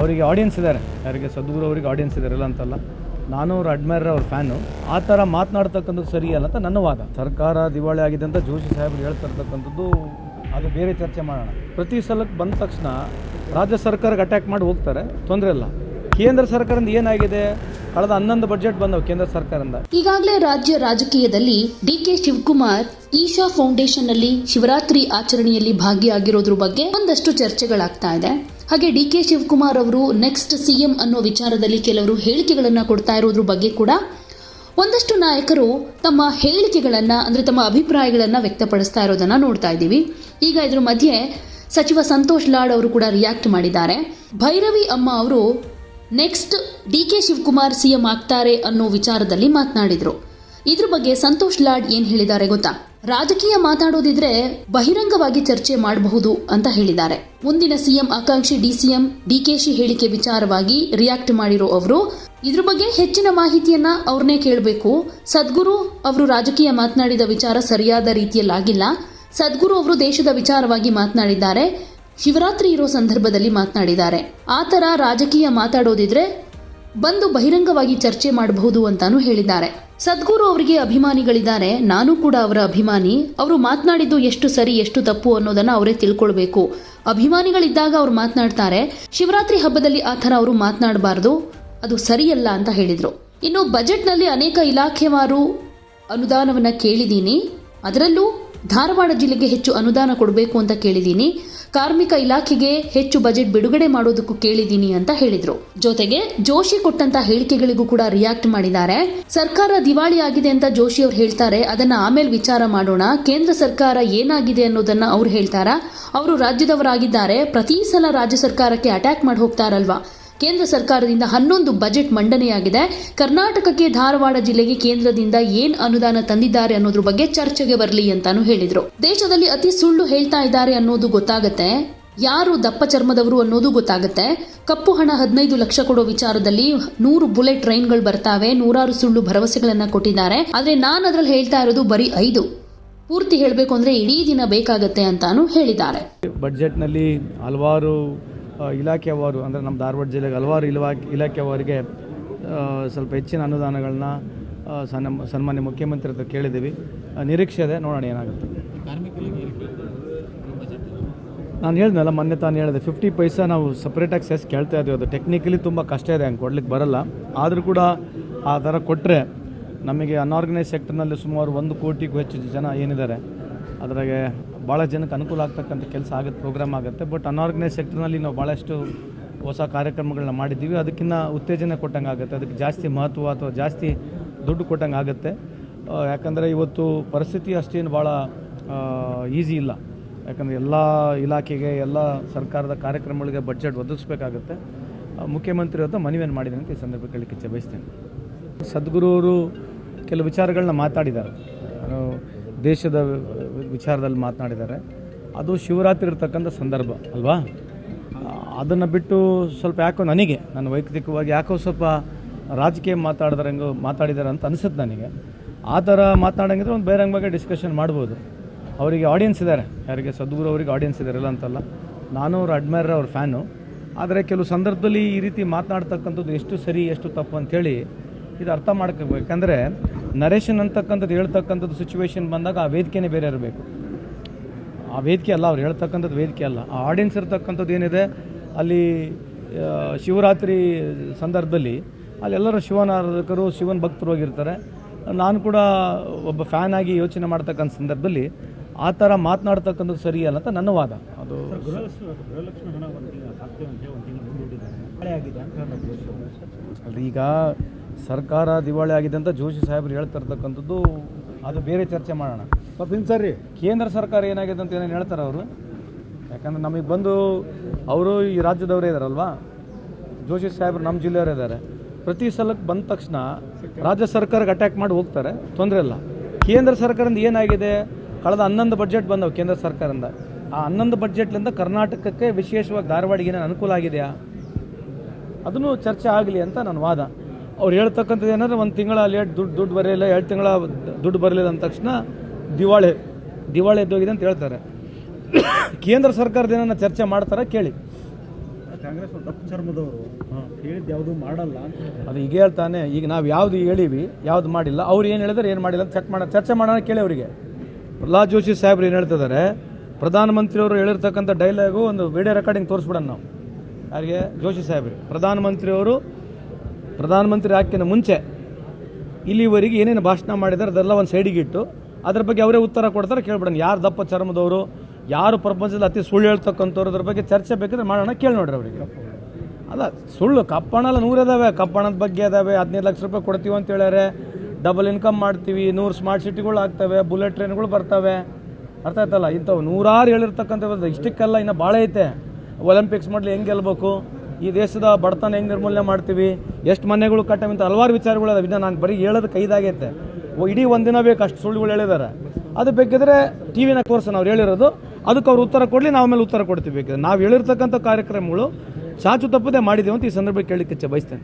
ಅವರಿಗೆ ಆಡಿಯನ್ಸ್ ಇದ್ದಾರೆ. ಯಾರಿಗೆ ಸದ್ಗುರು ಅವರಿಗೆ ಆಡಿಯನ್ಸ್ ಇದ್ದಾರೆ ಇಲ್ಲ ಅಂತಲ್ಲ, ನಾನು ಅವ್ರ ಅಡ್ಮೈರ್ ಅವ್ರ ಫ್ಯಾನು ಆ ಥರ ಮಾತನಾಡ್ತಕ್ಕಂಥದ್ದು ಸರಿಯಲ್ಲ ಅಂತ ನನ್ನ ವಾದ. ಸರ್ಕಾರ ದಿವಾಳಿ ಆಗಿದೆ ಅಂತ ಜೋಶಿ ಸಾಹೇಬ್ರು ಹೇಳ್ತಾ ಇರ್ತಕ್ಕಂಥದ್ದು, ಅದು ಬೇರೆ ಚರ್ಚೆ ಮಾಡೋಣ. ಪ್ರತಿ ಸಲಕ್ಕೆ ಬಂದ ತಕ್ಷಣ ರಾಜ್ಯ ಸರ್ಕಾರಕ್ಕೆ ಅಟ್ಯಾಕ್ ಮಾಡಿ ಹೋಗ್ತಾರೆ. ತೊಂದರೆ ಇಲ್ಲ. ಕೇಂದ್ರ ಸರ್ಕಾರದಿಂದ ಏನಾಗಿದೆ? ಕಳೆದ ಹನ್ನೊಂದು ಬಜೆಟ್ ಬಂದವು ಕೇಂದ್ರ ಸರ್ಕಾರದಿಂದ. ಈಗಾಗಲೇ ರಾಜ್ಯ ರಾಜಕೀಯದಲ್ಲಿ D K Shivakumar Isha foundation ಅಲ್ಲಿ ಶಿವರಾತ್ರಿ ಆಚರಣೆಯಲ್ಲಿ ಭಾಗಿಯಾಗಿರೋದ್ರ ಬಗ್ಗೆ ಒಂದಷ್ಟು ಚರ್ಚೆಗಳಾಗ್ತಾ ಇದೆ. ಹಾಗೆ ಡಿ ಕೆ ಶಿವಕುಮಾರ್ ಅವರು ನೆಕ್ಸ್ಟ್ ಸಿಎಂ ಅನ್ನೋ ವಿಚಾರದಲ್ಲಿ ಕೆಲವರು ಹೇಳಿಕೆಗಳನ್ನು ಕೊಡ್ತಾ ಇರೋದ್ರ ಬಗ್ಗೆ ಕೂಡ ಒಂದಷ್ಟು ನಾಯಕರು ತಮ್ಮ ಹೇಳಿಕೆಗಳನ್ನು, ಅಂದ್ರೆ ತಮ್ಮ ಅಭಿಪ್ರಾಯಗಳನ್ನು ವ್ಯಕ್ತಪಡಿಸ್ತಾ ಇರೋದನ್ನು ನೋಡ್ತಾ ಇದ್ದೀವಿ. ಈಗ ಇದ್ರ ಮಧ್ಯೆ ಸಚಿವ ಸಂತೋಷ್ ಲಾಡ್ ಅವರು ಕೂಡ ರಿಯಾಕ್ಟ್ ಮಾಡಿದ್ದಾರೆ. ಭೈರವಿ ಅಮ್ಮ ಅವರು next D K Shivakumar CM ಆಗ್ತಾರೆ ಅನ್ನೋ ವಿಚಾರದಲ್ಲಿ ಮಾತನಾಡಿದ್ರು. ಇದ್ರ ಬಗ್ಗೆ ಸಂತೋಷ್ ಲಾಡ್ ಏನು ಹೇಳಿದ್ದಾರೆ ಗೊತ್ತಾ? ರಾಜಕೀಯ ಮಾತಾಡೋದಿದ್ರೆ ಬಹಿರಂಗವಾಗಿ ಚರ್ಚೆ ಮಾಡಬಹುದು ಅಂತ ಹೇಳಿದ್ದಾರೆ. ಮುಂದಿನ ಸಿಎಂ ಆಕಾಂಕ್ಷಿ ಡಿಸಿಎಂ ಡಿಕೆಶಿ ಹೇಳಿಕೆ ವಿಚಾರವಾಗಿ ರಿಯಾಕ್ಟ್ ಮಾಡಿರೋ ಅವರು, ಇದ್ರ ಬಗ್ಗೆ ಹೆಚ್ಚಿನ ಮಾಹಿತಿಯನ್ನ ಅವ್ರನ್ನೇ ಕೇಳಬೇಕು. ಸದ್ಗುರು ಅವರು ರಾಜಕೀಯ ಮಾತನಾಡಿದ ವಿಚಾರ ಸರಿಯಾದ ರೀತಿಯಲ್ಲಾಗಿಲ್ಲ. ಸದ್ಗುರು ಅವರು ದೇಶದ ವಿಚಾರವಾಗಿ ಮಾತನಾಡಿದ್ದಾರೆ. ಶಿವರಾತ್ರಿ ಇರೋ ಸಂದರ್ಭದಲ್ಲಿ ಮಾತನಾಡಿದ್ದಾರೆ. ಆ ಥರ ರಾಜಕೀಯ ಮಾತಾಡೋದಿದ್ರೆ ಬಂದು ಬಹಿರಂಗವಾಗಿ ಚರ್ಚೆ ಮಾಡಬಹುದು ಅಂತಾನೂ ಹೇಳಿದ್ದಾರೆ. ಸದ್ಗುರು ಅವರಿಗೆ ಅಭಿಮಾನಿಗಳಿದ್ದಾರೆ. ನಾನು ಕೂಡ ಅವರ ಅಭಿಮಾನಿ. ಅವರು ಮಾತನಾಡಿದ್ದು ಎಷ್ಟು ಸರಿ, ಎಷ್ಟು ತಪ್ಪು ಅನ್ನೋದನ್ನ ಅವರೇ ತಿಳ್ಕೊಳ್ಬೇಕು. ಅಭಿಮಾನಿಗಳಿದ್ದಾಗ ಅವ್ರು ಮಾತನಾಡ್ತಾರೆ. ಶಿವರಾತ್ರಿ ಹಬ್ಬದಲ್ಲಿ ಆ ಥರ ಅವರು ಮಾತನಾಡಬಾರ್ದು. ಅದು ಸರಿಯಲ್ಲ ಅಂತ ಹೇಳಿದರು. ಇನ್ನು ಬಜೆಟ್ನಲ್ಲಿ ಅನೇಕ ಇಲಾಖೆವಾರು ಅನುದಾನವನ್ನು ಕೇಳಿದ್ದೀನಿ ಅದರಲ್ಲೂ ಧಾರವಾಡ ಜಿಲ್ಲೆಗೆ ಹೆಚ್ಚು ಅನುದಾನ ಕೊಡಬೇಕು ಅಂತ ಕೇಳಿದ್ದೀನಿ ಕಾರ್ಮಿಕ ಇಲಾಖೆಗೆ ಹೆಚ್ಚು ಬಜೆಟ್ ಬಿಡುಗಡೆ ಮಾಡೋದಕ್ಕೂ ಕೇಳಿದ್ದೀನಿ ಅಂತ ಹೇಳಿದ್ರು. ಜೊತೆಗೆ ಜೋಶಿ ಕೊಟ್ಟಂತ ಹೇಳಿಕೆಗಳಿಗೂ ಕೂಡ ರಿಯಾಕ್ಟ್ ಮಾಡಿದ್ದಾರೆ. ಸರ್ಕಾರ ದಿವಾಳಿ ಆಗಿದೆ ಅಂತ ಜೋಶಿ ಅವ್ರು ಹೇಳ್ತಾರೆ. ಅದನ್ನ ಆಮೇಲೆ ವಿಚಾರ ಮಾಡೋಣ. ಕೇಂದ್ರ ಸರ್ಕಾರ ಏನಾಗಿದೆ ಅನ್ನೋದನ್ನ ಅವ್ರು ಹೇಳ್ತಾರಾ? ಅವರು ರಾಜ್ಯದವರಾಗಿದ್ದಾರೆ. ಪ್ರತಿ ಸಲ ರಾಜ್ಯ ಸರ್ಕಾರಕ್ಕೆ ಅಟ್ಯಾಕ್ ಮಾಡಿ ಹೋಗ್ತಾರಲ್ವಾ? ಕೇಂದ್ರ ಸರ್ಕಾರದಿಂದ ಹನ್ನೊಂದು ಬಜೆಟ್ ಮಂಡನೆಯಾಗಿದೆ. ಕರ್ನಾಟಕಕ್ಕೆ ಧಾರವಾಡ ಜಿಲ್ಲೆಗೆ ಕೇಂದ್ರದಿಂದ ಏನ್ ಅನುದಾನ ತಂದಿದ್ದಾರೆ ಅನ್ನೋದ್ರ ಬಗ್ಗೆ ಚರ್ಚೆಗೆ ಬರಲಿ ಅಂತಾನು ಹೇಳಿದ್ರು. ದೇಶದಲ್ಲಿ ಅತಿ ಸುಳ್ಳು ಹೇಳ್ತಾ ಇದ್ದಾರೆ ಅನ್ನೋದು ಗೊತ್ತಾಗತ್ತೆ. ಯಾರು ದಪ್ಪ ಚರ್ಮದವರು ಅನ್ನೋದು ಗೊತ್ತಾಗುತ್ತೆ. ಕಪ್ಪು ಹಣ ಹದಿನೈದು ಲಕ್ಷ ಕೊಡೋ ವಿಚಾರದಲ್ಲಿ ನೂರು ಬುಲೆಟ್ ಟ್ರೈನ್ಗಳು ಬರ್ತಾವೆ, ನೂರಾರು ಸುಳ್ಳು ಭರವಸೆಗಳನ್ನ ಕೊಟ್ಟಿದ್ದಾರೆ. ಆದ್ರೆ ನಾನು ಅದ್ರಲ್ಲಿ ಹೇಳ್ತಾ ಇರೋದು ಬರೀ ಐದು. ಪೂರ್ತಿ ಹೇಳಬೇಕು ಅಂದ್ರೆ ಇಡೀ ದಿನ ಬೇಕಾಗತ್ತೆ ಅಂತಾನು ಹೇಳಿದ್ದಾರೆ. ಬಜೆಟ್ನಲ್ಲಿ ಹಲವಾರು ಇಲಾಖೆಯವರು ಅಂದರೆ ನಮ್ಮ ಧಾರವಾಡ ಜಿಲ್ಲೆಗೆ ಹಲವಾರು ಇಲವಾ ಇಲಾಖೆಯವರಿಗೆ ಸ್ವಲ್ಪ ಹೆಚ್ಚಿನ ಅನುದಾನಗಳನ್ನ ಸನ್ಮ ಸನ್ಮಾನ್ಯ ಮುಖ್ಯಮಂತ್ರಿ ಹತ್ರ ಕೇಳಿದ್ದೀವಿ. ನಿರೀಕ್ಷೆ ಇದೆ ನೋಡೋಣ ಏನಾಗುತ್ತೆ. ನಾನು ಹೇಳ್ದಲ್ಲ ಮೊನ್ನೆ ತಾನು ಹೇಳಿದೆ ಫಿಫ್ಟಿ ಪೈಸಾ ನಾವು ಸಪ್ರೇಟಾಗಿ ಸೆಸ್ ಕೇಳ್ತಾ ಇದ್ದೀವಿ. ಅದು ಟೆಕ್ನಿಕಲಿ ತುಂಬ ಕಷ್ಟ ಇದೆ ಹಂಗೆ ಕೊಡ್ಲಿಕ್ಕೆ ಬರಲ್ಲ. ಆದರೂ ಕೂಡ ಆ ಥರ ಕೊಟ್ಟರೆ ನಮಗೆ ಅನ್ಆರ್ಗನೈಸ್ ಸೆಕ್ಟರ್ನಲ್ಲಿ ಸುಮಾರು ಒಂದು ಕೋಟಿಗೂ ಹೆಚ್ಚು ಜನ ಏನಿದ್ದಾರೆ. ಅದ್ರಾಗೆ ಭಾಳ ಜನಕ್ಕೆ ಅನುಕೂಲ ಆಗ್ತಕ್ಕಂಥ ಕೆಲಸ ಆಗುತ್ತೆ ಪ್ರೋಗ್ರಾಮ್ ಆಗುತ್ತೆ. ಬಟ್ ಅನ್ಆರ್ಗನೈಸ್ ಸೆಕ್ಟರ್ನಲ್ಲಿ ನಾವು ಭಾಳಷ್ಟು ಹೊಸ ಕಾರ್ಯಕ್ರಮಗಳನ್ನ ಮಾಡಿದ್ದೀವಿ. ಅದಕ್ಕಿಂತ ಉತ್ತೇಜನ ಕೊಟ್ಟಂಗೆ ಆಗುತ್ತೆ. ಅದಕ್ಕೆ ಜಾಸ್ತಿ ಮಹತ್ವ ಅಥವಾ ಜಾಸ್ತಿ ದುಡ್ಡು ಕೊಟ್ಟಂಗೆ ಆಗುತ್ತೆ. ಯಾಕಂದರೆ ಇವತ್ತು ಪರಿಸ್ಥಿತಿ ಅಷ್ಟೇನು ಭಾಳ ಈಸಿ ಇಲ್ಲ. ಯಾಕಂದರೆ ಎಲ್ಲ ಇಲಾಖೆಗೆ, ಎಲ್ಲ ಸರ್ಕಾರದ ಕಾರ್ಯಕ್ರಮಗಳಿಗೆ ಬಜೆಟ್ ಒದಗಿಸ್ಬೇಕಾಗುತ್ತೆ. ಮುಖ್ಯಮಂತ್ರಿ ಹತ್ರ ಮನವಿಯನ್ನು ಮಾಡಿದ್ದೀನಿ ಅಂತ ಈ ಸಂದರ್ಭ ಇಚ್ಛೆ ಬಯಸ್ತೇನೆ. ಸದ್ಗುರು ಅವರು ಕೆಲವು ವಿಚಾರಗಳನ್ನ ಮಾತಾಡಿದ್ದಾರೆ. ದೇಶದ ವಿಚಾರದಲ್ಲಿ ಮಾತನಾಡಿದ್ದಾರೆ. ಅದು ಶಿವರಾತ್ರಿ ಇರ್ತಕ್ಕಂಥ ಸಂದರ್ಭ, ಅಲ್ವಾ? ಅದನ್ನು ಬಿಟ್ಟು ಸ್ವಲ್ಪ ಯಾಕೋ ನನಗೆ, ನನ್ನ ವೈಯಕ್ತಿಕವಾಗಿ ಯಾಕೋ ಸ್ವಲ್ಪ ರಾಜಕೀಯ ಮಾತಾಡಿದ್ರಂಗೆ ಮಾತಾಡಿದ್ದಾರೆ ಅಂತ ಅನಿಸುತ್ತೆ ನನಗೆ. ಆ ಥರ ಮಾತನಾಡಂಗಿದ್ರೆ ಒಂದು ಬೇರೆ ಬಗ್ಗೆ ಡಿಸ್ಕಷನ್ ಮಾಡ್ಬೋದು. ಅವರಿಗೆ ಆಡಿಯನ್ಸ್ ಇದ್ದಾರೆ. ಯಾರಿಗೆ ಸದ್ಗುರು ಅವರಿಗೆ ಆಡಿಯನ್ಸ್ ಇದ್ದಾರೆ ಇಲ್ಲ ಅಂತಲ್ಲ. ನಾನು ಅವ್ರ ಅಡ್ಮೈರ್ ಅವ್ರ ಫ್ಯಾನು ಆದರೆ ಕೆಲವು ಸಂದರ್ಭದಲ್ಲಿ ಈ ರೀತಿ ಮಾತನಾಡ್ತಕ್ಕಂಥದ್ದು ಎಷ್ಟು ಸರಿ, ಎಷ್ಟು ತಪ್ಪು ಅಂಥೇಳಿ ಇದು ಅರ್ಥ ಮಾಡ್ಕೋಬೇಕು ಯಾಕಂದರೆ ನರೇಶನ್ ಅಂತಕ್ಕಂಥದ್ದು ಹೇಳ್ತಕ್ಕಂಥದ್ದು ಸಿಚುವೇಶನ್ ಬಂದಾಗ ಆ ವೇದಿಕೆನೇ ಬೇರೆ ಇರಬೇಕು. ಆ ವೇದಿಕೆ ಅಲ್ಲ ಅವ್ರು ಹೇಳ್ತಕ್ಕಂಥದ್ದು ವೇದಿಕೆ ಅಲ್ಲ. ಆ ಆಡಿಯನ್ಸ್ ಇರ್ತಕ್ಕಂಥದ್ದು ಏನಿದೆ? ಅಲ್ಲಿ ಶಿವರಾತ್ರಿ ಸಂದರ್ಭದಲ್ಲಿ ಅಲ್ಲೆಲ್ಲರೂ ಶಿವನ ಆರಾಧಕರು ಶಿವನ ಭಕ್ತರು ಹೋಗಿರ್ತಾರೆ. ನಾನು ಕೂಡ ಒಬ್ಬ ಫ್ಯಾನ್ ಆಗಿ ಯೋಚನೆ ಮಾಡ್ತಕ್ಕಂಥ ಸಂದರ್ಭದಲ್ಲಿ ಆ ಥರ ಮಾತನಾಡ್ತಕ್ಕಂಥದ್ದು ಸರಿಯಲ್ಲ ಅಂತ ನನ್ನ ವಾದ. ಅದು ಈಗ ಸರ್ಕಾರ ದಿವಾಳಿ ಆಗಿದೆ ಅಂತ ಜೋಶಿ ಸಾಹೇಬರು ಹೇಳ್ತಾ ಇರ್ತಕ್ಕಂಥದ್ದು ಅದು ಬೇರೆ ಚರ್ಚೆ ಮಾಡೋಣ. ಸ್ವಲ್ಪ ಸರಿ ಕೇಂದ್ರ ಸರ್ಕಾರ ಏನಾಗಿದೆ ಅಂತ ಏನೇನು ಹೇಳ್ತಾರೆ ಅವರು? ಯಾಕಂದ್ರೆ ನಮಗೆ ಬಂದು ಅವರು ಈ ರಾಜ್ಯದವರೇ ಇದ್ದಾರಲ್ವಾ ಜೋಶಿ ಸಾಹೇಬರು ನಮ್ಮ ಜಿಲ್ಲೆಯವರೇ ಇದ್ದಾರೆ ಪ್ರತಿ ಸಲಕ್ಕೆ ಬಂದ ತಕ್ಷಣ ರಾಜ್ಯ ಸರ್ಕಾರಕ್ಕೆ ಅಟ್ಯಾಕ್ ಮಾಡಿ ಹೋಗ್ತಾರೆ. ತೊಂದರೆ ಇಲ್ಲ. ಕೇಂದ್ರ ಸರ್ಕಾರದಿಂದ ಏನಾಗಿದೆ? ಕಳೆದ ಹನ್ನೊಂದು ಬಜೆಟ್ ಬಂದವು ಕೇಂದ್ರ ಸರ್ಕಾರದಿಂದ. ಆ ಹನ್ನೊಂದು ಬಜೆಟ್ಲಿಂದ ಕರ್ನಾಟಕಕ್ಕೆ ವಿಶೇಷವಾಗಿ ಧಾರವಾಡಿಗೆ ಏನೇನು ಅನುಕೂಲ ಆಗಿದೆಯಾ? ಅದನ್ನು ಚರ್ಚೆ ಆಗಲಿ ಅಂತ ನನ್ನ ವಾದ. ಅವ್ರು ಹೇಳ್ತಕ್ಕಂಥದ್ದು ಏನಂದ್ರೆ ಒಂದು ತಿಂಗಳ ಲೇಟ್ ದುಡ್ಡು ದುಡ್ಡು ಬರಲಿಲ್ಲ ಎರಡು ತಿಂಗಳ ದುಡ್ಡು ಬರಲಿಲ್ಲ ಅಂದ ತಕ್ಷಣ ದಿವಾಳಿ ದಿವಾಳಿ ಎದ್ದೋಗಿದೆ ಅಂತ ಹೇಳ್ತಾರೆ. ಕೇಂದ್ರ ಸರ್ಕಾರದ ಏನನ್ನ ಚರ್ಚೆ ಮಾಡ್ತಾರ ಕೇಳಿ. ಕಾಂಗ್ರೆಸ್ ಚರ್ಮದವರು. ಹೇಳಿದ್ದು ಯಾವುದು ಮಾಡಲ್ಲ ಅದು ಈಗ ಹೇಳ್ತಾನೆ ಈಗ ನಾವು ಯಾವ್ದು ಹೇಳಿವಿ ಯಾವ್ದು ಮಾಡಿಲ್ಲ ಅವ್ರು ಏನು ಹೇಳಿದ್ರೆ ಏನು ಮಾಡಿಲ್ಲ ಅಂತ ಚೆಕ್ ಮಾಡ ಚರ್ಚೆ ಮಾಡೋಣ ಕೇಳಿ ಅವರಿಗೆ. ಪ್ರಹ್ಲಾದ್ ಜೋಶಿ ಸಾಹೇಬ್ರು ಏನು ಹೇಳ್ತಿದ್ದಾರೆ ಪ್ರಧಾನಮಂತ್ರಿಯವರು ಹೇಳಿರ್ತಕ್ಕಂಥ ಡೈಲಾಗು ಒಂದು ವಿಡಿಯೋ ರೆಕಾರ್ಡಿಂಗ್ ತೋರಿಸ್ಬಿಡೋಣ ನಾವು. ಯಾರಿಗೆ? ಜೋಶಿ ಸಾಹೇಬ್ರಿ ಪ್ರಧಾನಮಂತ್ರಿಯವರು ಪ್ರಧಾನಮಂತ್ರಿ ಆಕಿನ ಮುಂಚೆ ಇಲ್ಲಿವರೆಗೆ ಏನೇನು ಭಾಷಣ ಮಾಡಿದ್ದಾರೆ, ಅದೆಲ್ಲ ಒಂದು ಸೈಡಿಗಿಟ್ಟು ಅದ್ರ ಬಗ್ಗೆ ಅವರೇ ಉತ್ತರ ಕೊಡ್ತಾರೆ, ಕೇಳ್ಬಿಡೋಣ. ಯಾರು ದಪ್ಪ ಚರ್ಮದವರು, ಯಾರು ಪ್ರಪಂಚದಲ್ಲಿ ಅತಿ ಸುಳ್ಳು ಹೇಳ್ತಕ್ಕಂಥವ್ರು, ಅದ್ರ ಬಗ್ಗೆ ಚರ್ಚೆ ಬೇಕಿದ್ರೆ ಮಾಡೋಣ, ಕೇಳಿ ನೋಡ್ರಿ ಅವರಿಗೆ. ಅಲ್ಲ, ಸುಳ್ಳು ಕಪ್ಪಣ ಎಲ್ಲ ನೂರು ಇದಾವೆ ಕಪ್ಪಣದ ಬಗ್ಗೆ ಅದಾವೆ. ಹದಿನೈದು ಲಕ್ಷ ರೂಪಾಯಿ ಕೊಡ್ತೀವಿ ಅಂತ ಹೇಳ್ಯಾರೆ. ಡಬಲ್ ಇನ್ಕಮ್ ಮಾಡ್ತೀವಿ. ನೂರು ಸ್ಮಾರ್ಟ್ ಸಿಟಿಗಳು ಆಗ್ತವೆ. ಬುಲೆಟ್ ಟ್ರೈನ್ಗಳು ಬರ್ತವೆ. ಅರ್ಥ ಆಯ್ತಲ್ಲ? ಇಂಥವು ನೂರಾರು ಹೇಳಿರ್ತಕ್ಕಂಥ ಇಷ್ಟಕ್ಕೆಲ್ಲ ಇನ್ನೂ ಭಾಳ ಐತೆ. ಒಲಿಂಪಿಕ್ಸ್ ಮಾಡಲಿ ಹೆಂಗೆ ಗೆಲ್ಬೇಕು? ಈ ದೇಶದ ಬಡತನ ಹೆಂಗೆ ನಿರ್ಮೂಲನೆ ಮಾಡ್ತೀವಿ? ಎಷ್ಟು ಮನೆಗಳು ಕಟ್ಟವಿಂತ ಹಲವಾರು ವಿಚಾರಗಳು ಅದಾವೆ. ನಾನು ಬರೀ ಹೇಳೋದು ಕೈದಾಗೈತೆ. ಇಡೀ ಒಂದಿನ ಬೇಕು ಅಷ್ಟು ಸುಳ್ಳುಗಳು ಹೇಳಿದ್ದಾರೆ ಅದು ಬೇಕಿದ್ರೆ ಟಿ ವಿನ ತೋರಿಸೋಣ ಅವ್ರು ಹೇಳಿರೋದು. ಅದಕ್ಕೆ ಅವ್ರು ಉತ್ತರ ಕೊಡಲಿ, ನಾವು ಆಮೇಲೆ ಉತ್ತರ ಕೊಡ್ತೀವಿ ಬೇಕಿದ್ರೆ. ನಾವು ಹೇಳಿರ್ತಕ್ಕಂಥ ಕಾರ್ಯಕ್ರಮಗಳು ಚಾಚು ತಪ್ಪದೆ ಮಾಡಿದ್ದೀವಿ ಅಂತ ಈ ಸಂದರ್ಭಕ್ಕೆ ಕೇಳಲಿಕ್ಕೆ ಬಯಸ್ತೇನೆ.